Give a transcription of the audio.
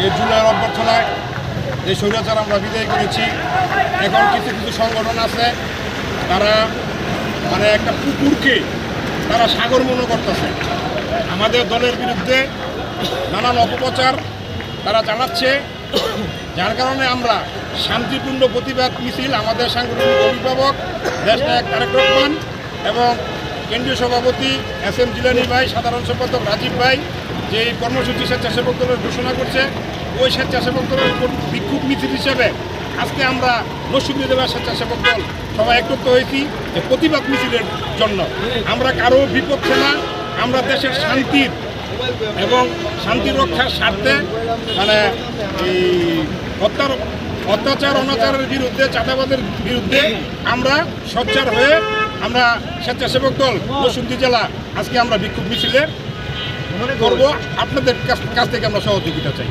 এই জুলাই অভ্যর্থনায় যে স্বৈরাচার আমরা বিদায় করেছি, এখন কিছু কিছু সংগঠন আছে, তারা মানে একটা পুকুরকে তারা সাগর মনে করতেছে। আমাদের দলের বিরুদ্ধে নানান অপপ্রচার তারা চালাচ্ছে, যার কারণে আমরা শান্তিপূর্ণ প্রতিবাদ মিছিল আমাদের সাংগঠনিক অভিভাবক দেশনায়ক তারেক রহমান এবং কেন্দ্রীয় সভাপতি এস এম জিলানি ভাই, সাধারণ সম্পাদক রাজীব ভাই, যে এই কর্মসূচি স্বেচ্ছাসেবক দলের ঘোষণা করছে, ওই স্বেচ্ছাসেবক দলের বিক্ষোভ মিছিল হিসেবে আজকে আমরা নসুদ্দি দেবার স্বেচ্ছাসেবক দল সবাই একত্রিত হয়েছি যে প্রতিবাদ মিছিলের জন্য। আমরা কারও বিপক্ষে না, আমরা দেশের শান্তির এবং শান্তি রক্ষার স্বার্থে মানে এই অত্যাচার, অনাচারের বিরুদ্ধে, চাঁদাবাদের বিরুদ্ধে আমরা সোচ্চার হয়ে আমরা স্বেচ্ছাসেবক দল নসুন্দি জেলা, আজকে আমরা বিক্ষোভ মিছিলে করব। আপনাদের কাছ থেকে আমরা সহযোগিতা চাই।